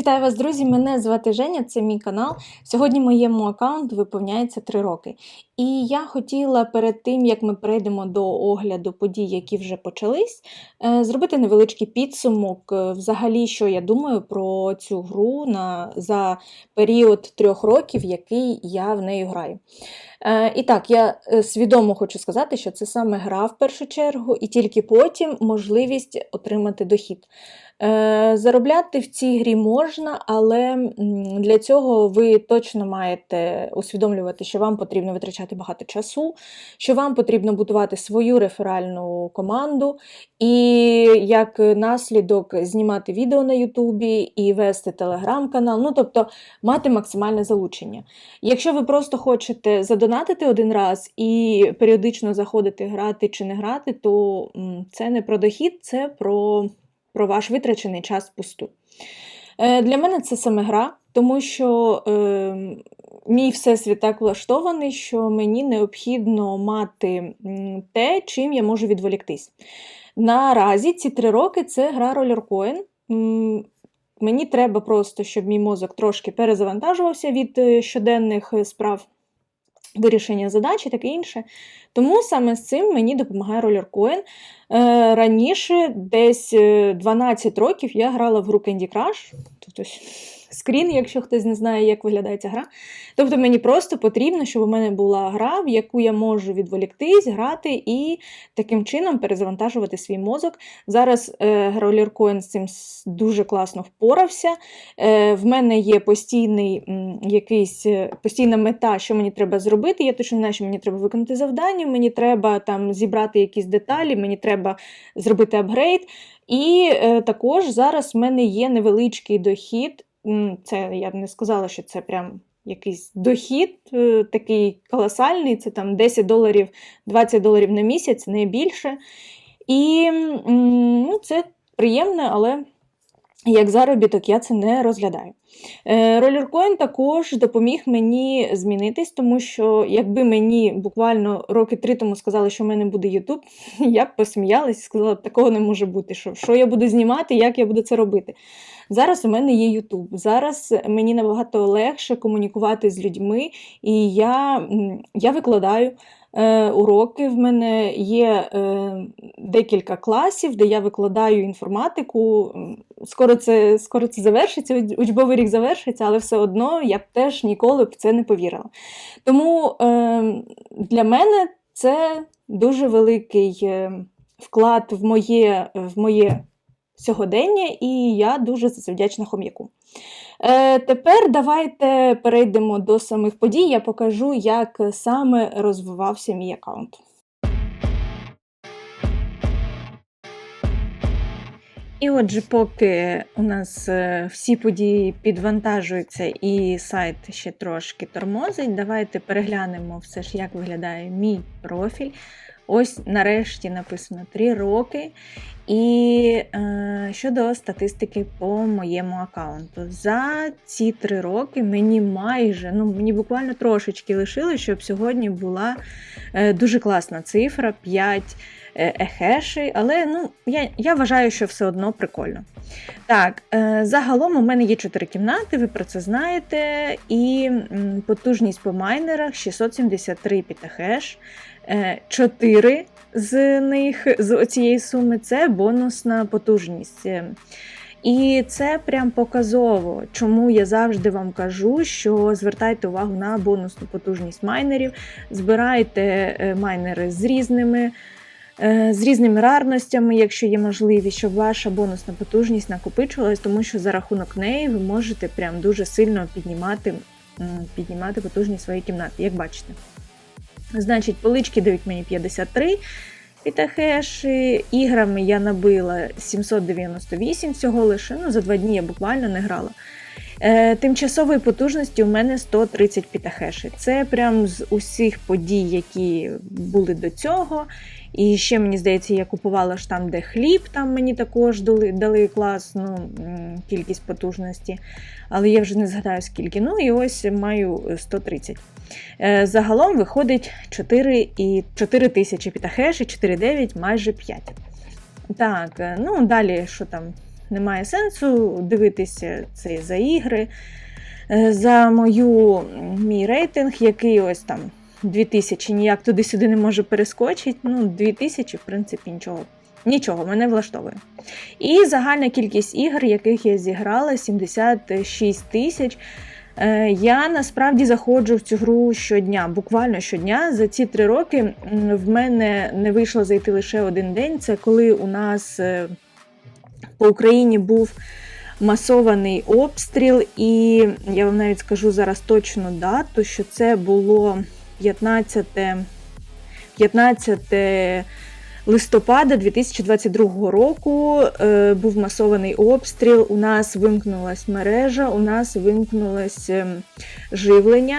Вітаю вас, друзі! Мене звати Женя, це мій канал. Сьогодні моєму аккаунту виповняється 3 роки. І я хотіла перед тим, як ми перейдемо до огляду подій, які вже почались, е, зробити невеличкий підсумок, е, взагалі, що я думаю про цю гру на, за період трьох років, який я в неї граю. Е, І так, я е, свідомо хочу сказати, що це саме гра в першу чергу, і тільки потім можливість отримати дохід. Е, Заробляти в цій грі можна, але для цього ви точно маєте усвідомлювати, що вам потрібно витрачати багато часу, що вам потрібно будувати свою реферальну команду, і як наслідок знімати відео на Ютубі і вести телеграм-канал, ну тобто мати максимальне залучення. Якщо ви просто хочете задонатити один раз і періодично заходити грати чи не грати, то це не про дохід, це про, про ваш витрачений час пусту. Е, Для мене це саме гра, тому що е, мій всесвіт так влаштований, що мені необхідно мати те, чим я можу відволіктись. Наразі ці три роки це гра ролеркоін. Мені треба просто, щоб мій мозок трошки перезавантажувався від е, щоденних е, справ вирішення задач і таке інше. Тому саме з цим мені допомагає ролеркоін. Е, раніше, десь е, 12 років, я грала в гру Candy Crush. Тобто скрін, якщо хтось не знає, як виглядає ця гра. Тобто мені просто потрібно, щоб у мене була гра, в яку я можу відволіктись, грати і таким чином перезавантажувати свій мозок. Зараз е, ролеркоін з цим дуже класно впорався. Е, в мене є постійний м, якийсь е, постійна мета, що мені треба зробити. Я точно знаю, що мені треба виконати завдання, мені треба там зібрати якісь деталі, мені треба зробити апгрейд. І е, також зараз в мене є невеличкий дохід. Це я б не сказала, що це прям якийсь дохід е, такий колосальний. Це там 10 доларів, 20 доларів на місяць, не більше. І ну, це приємне, але як заробіток я це не розглядаю. Ролеркоін також допоміг мені змінитись, тому що якби мені буквально роки три тому сказали, що в мене буде Ютуб, я б посміялась і сказала, такого не може бути. Що, що я буду знімати, як я буду це робити. Зараз у мене є Ютуб. Зараз мені набагато легше комунікувати з людьми, і я, я викладаю. Е, уроки в мене є е, декілька класів, де я викладаю інформатику. Скоро це, скоро це завершиться, учбовий рік завершиться, але все одно я б теж ніколи в це не повірила. Тому е, для мене це дуже великий вклад в моє, в моє сьогодення, і я дуже за це вдячна хом'яку. Е, тепер давайте перейдемо до самих подій. Я покажу, як саме розвивався мій аккаунт. І отже, поки у нас е, всі події підвантажуються і сайт ще трошки тормозить, давайте переглянемо все ж, як виглядає мій профіль. Ось нарешті написано 3 роки. І е, щодо статистики по моєму аккаунту. За ці 3 роки мені майже, ну мені буквально трошечки лишилось, щоб сьогодні була е, дуже класна цифра 5 е, ехешей, але ну, я, я вважаю, що все одно прикольно. Так, е, загалом у мене є 4 кімнати, ви про це знаєте, і м, потужність по майнерах 673 пітахеш. 4 з них з цієї суми це бонусна потужність. Е, І це прям показово, чому я завжди вам кажу, що звертайте увагу на бонусну потужність майнерів, збирайте е, майнери з різними. е, З різними рарностями, якщо є можливість, щоб ваша бонусна потужність накопичувалась, тому що за рахунок неї ви можете прям дуже сильно піднімати, піднімати потужність своєї кімнати, як бачите. Значить, полички дають мені 53 пітахеші. Іграми я набила 798 всього лише. Ну, за два дні я буквально не грала. Е, тимчасової потужності у мене 130 пітахеші. Це прям з усіх подій, які були до цього. І ще, мені здається, я купувала ж там, де хліб, там мені також дали, дали класну кількість потужності. Але я вже не згадаю скільки. Ну і ось маю 130. Е, Загалом виходить 4 і 4 тисячі пітахеш і 4,9, майже 5. Так, е, ну далі що там? Немає сенсу дивитися це за ігри. Е, За мою мій рейтинг, який ось там 2000, ніяк туди-сюди не може перескочити. Ну, 2000, в принципі, нічого. Нічого, мене влаштовує. І загальна кількість ігр, яких я зіграла, 76 тисяч. Е, Я насправді заходжу в цю гру щодня, буквально щодня. За ці три роки в мене не вийшло зайти лише один день. Це коли у нас е, по Україні був масований обстріл, і я вам навіть скажу зараз точну дату, що це було 15, 15 листопада 2022 року. Е, був масований обстріл. У нас вимкнулась мережа, у нас вимкнулось ем, живлення.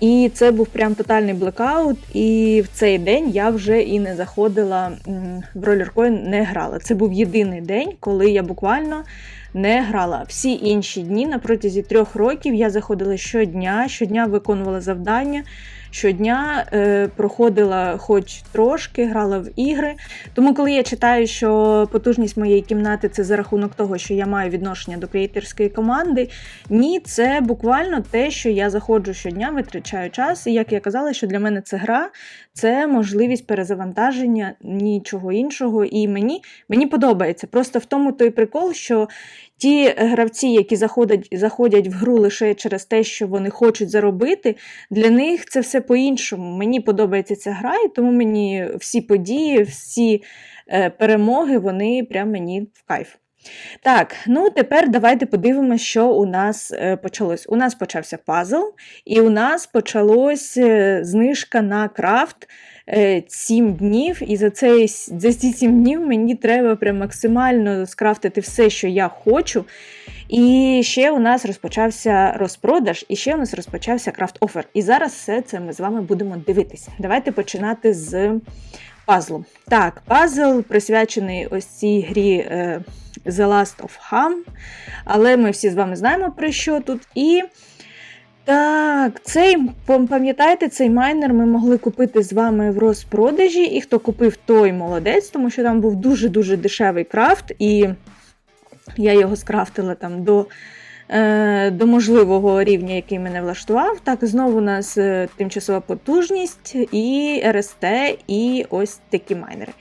І це був прям тотальний блекаут. І в цей день я вже і не заходила в ролеркоін, не грала. Це був єдиний день, коли я буквально не грала. Всі інші дні на протязі трьох років я заходила щодня, щодня виконувала завдання. Щодня е, проходила хоч трошки, грала в ігри. Тому, коли я читаю, що потужність моєї кімнати це за рахунок того, що я маю відношення до креаторської команди, ні, це буквально те, що я заходжу щодня, витрачаю час. І як я казала, що для мене це гра, це можливість перезавантаження, нічого іншого. І мені, мені подобається. Просто в тому той прикол, що ті гравці, які заходять, заходять в гру лише через те, що вони хочуть заробити, для них це все по-іншому. Мені подобається ця гра, і тому мені всі події, всі е, перемоги, вони прям мені в кайф. Так, ну тепер давайте подивимося, що у нас е, почалось. У нас почався пазл, і у нас почалось е, знижка на крафт. 7 днів, і за цей, за ці 7 днів мені треба прям максимально скрафтити все, що я хочу. І ще у нас розпочався розпродаж, і ще у нас розпочався крафт-офер. І зараз все це ми з вами будемо дивитися. Давайте починати з пазлу. Так, пазл присвячений ось цій грі е, The Last of Ham, але ми всі з вами знаємо про що тут. І так, цей, пам'ятаєте, цей майнер ми могли купити з вами в розпродажі, і хто купив, той молодець, тому що там був дуже-дуже дешевий крафт, і я його скрафтила там до е, до можливого рівня, який мене влаштував. Так, знову у нас е, тимчасова потужність, і РСТ, і ось такі майнери.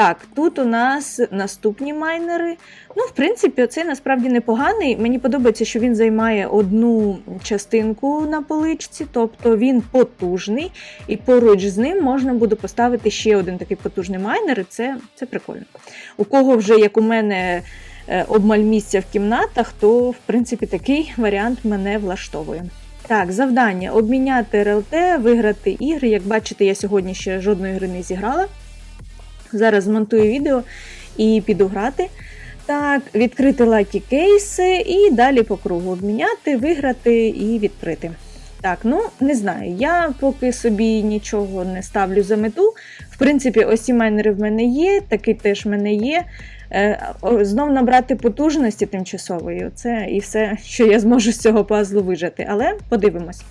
Так, тут у нас наступні майнери. Ну, в принципі, оцей насправді непоганий. Мені подобається, що він займає одну частинку на поличці, тобто він потужний, і поруч з ним можна буде поставити ще один такий потужний майнер, і це, це прикольно. У кого вже, як у мене, е, обмаль місця в кімнатах, то в принципі такий варіант мене влаштовує. Так, завдання обміняти РЛТ, виграти ігри. Як бачите, я сьогодні ще жодної гри не зіграла. Зараз змонтую відео і піду грати. Так, відкрити лакі кейси і далі по кругу обміняти, виграти і відкрити. Так, ну не знаю. Я поки собі нічого не ставлю за мету. В принципі, ось ці майнери в мене є, такий теж в мене є. Е, знов набрати потужності тимчасової. Це і все, що я зможу з цього пазлу вижити. Але подивимось.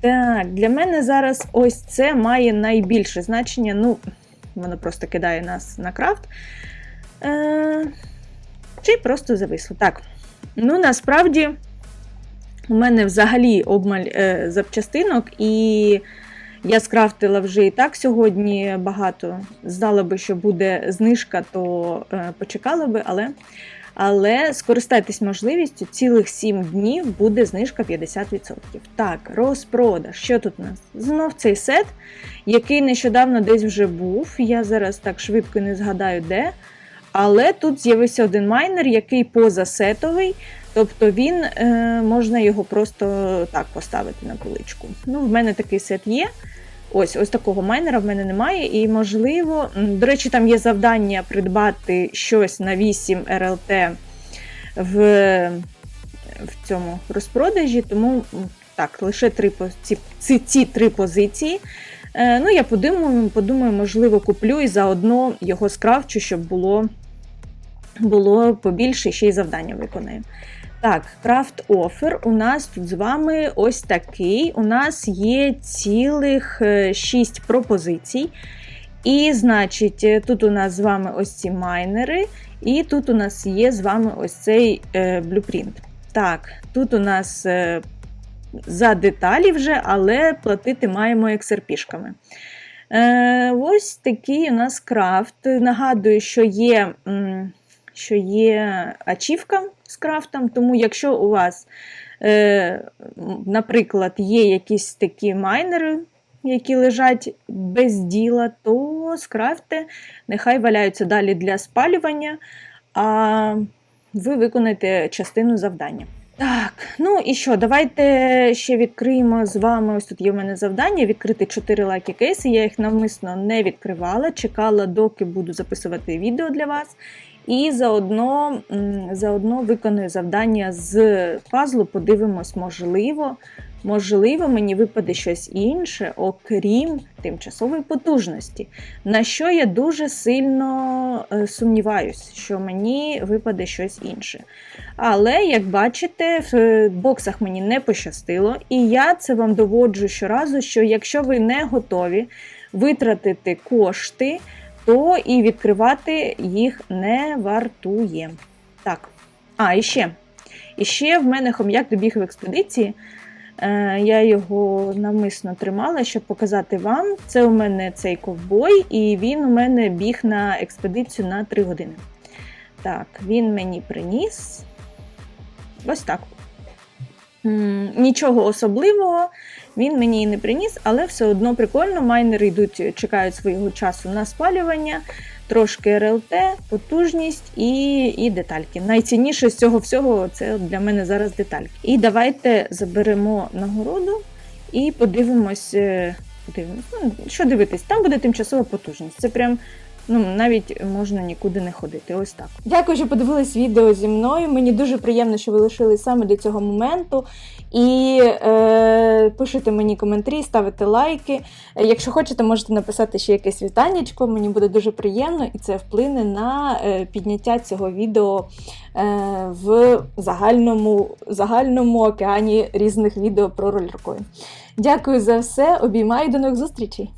Так, для мене зараз ось це має найбільше значення. Ну, воно просто кидає нас на крафт. Е, Чи просто зависло. Так. Ну, насправді, у мене взагалі обмаль е, запчастинок, і я скрафтила вже і так сьогодні багато. Здала би, що буде знижка, то е, почекала би, але. Але скористайтесь можливістю, цілих 7 днів буде знижка 50%. Так, розпродаж. Що тут у нас? Знов цей сет, який нещодавно десь вже був. Я зараз так швидко не згадаю де. Але тут з'явився один майнер, який позасетовий, тобто він е, можна його просто так поставити на поличку. Ну, В мене такий сет є. Ось ось такого майнера в мене немає. І, можливо, до речі, там є завдання придбати щось на 8 РЛТ в в цьому розпродажі, тому так, лише три ці, ці, ці три позиції. Е, Ну, я подумаю, подумаю, можливо, куплю і заодно його скрафчу, щоб було було побільше ще й завдання виконаю. Так, крафт офер у нас тут з вами ось такий. У нас є цілих 6 пропозицій. І, значить, е, тут у нас з вами ось ці майнери, і тут у нас є з вами ось цей е, блюпринт. Так, тут у нас е, за деталі вже, але платити маємо XRP-шками. Е, ось такий у нас крафт. Нагадую, що є, що є ачівка з крафтом, тому якщо у вас, е, наприклад, є якісь такі майнери, які лежать без діла, то скрафте, нехай валяються далі для спалювання, а ви виконаєте частину завдання. Так, ну і що, давайте ще відкриємо з вами. Ось тут є в мене завдання відкрити 4 лайки кейси. Я їх навмисно не відкривала, чекала, доки буду записувати відео для вас. І заодно, заодно виконую завдання з пазлу. Подивимось, можливо, можливо, мені випаде щось інше, окрім тимчасової потужності. На що я дуже сильно е, сумніваюсь, що мені випаде щось інше. Але, як бачите, в е, боксах мені не пощастило, і я це вам доводжу щоразу, що якщо ви не готові витратити кошти, то і відкривати їх не вартує. Так, а, і ще. І ще в мене хом'як добіг в експедиції. Е, Я його навмисно тримала, щоб показати вам. Це у мене цей ковбой, і він у мене біг на експедицію на 3 години. Так, він мені приніс. Ось так. Нічого особливого він мені і не приніс, але все одно прикольно. Майнери йдуть, чекають свого часу на спалювання, трошки РЛТ, потужність і, і детальки. Найцінніше з цього всього це для мене зараз детальки. І давайте заберемо нагороду і подивимось. е, подивимось. Ну, що дивитись? Там буде тимчасова потужність. Це прям. Ну, навіть можна нікуди не ходити. Ось так. Дякую, що подивились відео зі мною. Мені дуже приємно, що ви лишились саме до цього моменту. І е, пишете мені коментарі, ставите лайки. Якщо хочете, можете написати ще якесь вітаннячко. Мені буде дуже приємно, і це вплине на е, підняття цього відео е, в загальному, загальному океані різних відео про ролеркою. Дякую за все. Обіймаю до нових зустрічей!